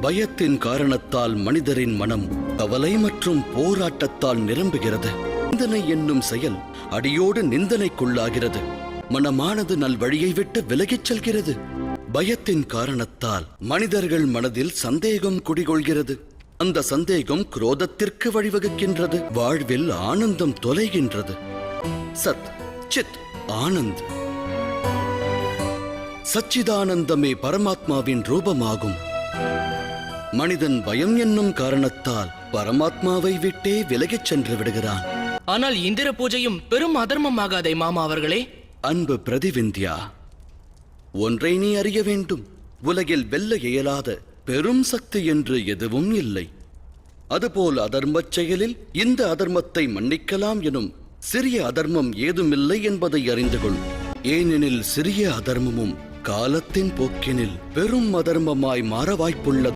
பயத்தின் காரணத்தால் மனிதரின் மனம் கவலை மற்றும் போராட்டத்தால் நிரம்புகிறது. நிந்தனை என்னும் செயல் அடியோடு நிந்தனைக்குள்ளாகிறது. மனமானது நல்வழியை விட்டு விலகிச் செல்கிறது. பயத்தின் காரணத்தால் மனிதர்கள் மனதில் சந்தேகம் குடிகொள்கிறது. அந்த சந்தேகம் குரோதத்திற்கு வழிவகுக்கின்றது. வாழ்வில் ஆனந்தம் தொலைகின்றது. சத் சித் ஆனந்த். சச்சிதானந்தமே பரமாத்மாவின் ரூபமாகும். மனிதன் பயம் என்னும் காரணத்தால் பரமாத்மாவை விட்டே விலகிச் சென்று விடுகிறான். ஆனால் இந்திர பூஜையும் பெரும் அதர்மமாகாதே மாமா அவர்களே. அன்பு பிரதிவிந்தியா ஒன்றை நீ அறிய வேண்டும். உலகில் வெல்ல இயலாத பெரும் சக்தி என்று எதுவும் இல்லை. அதுபோல் அதர்மச் செயலில் இந்த அதர்மத்தை மன்னிக்கலாம் எனும் சிறிய அதர்மம் ஏதுமில்லை என்பதை அறிந்து கொள். ஏனெனில் சிறிய அதர்மமும் காலத்தின் போக்கினில் பெரும் அதர்மமாய் மாற வாய்ப்புள்ளது.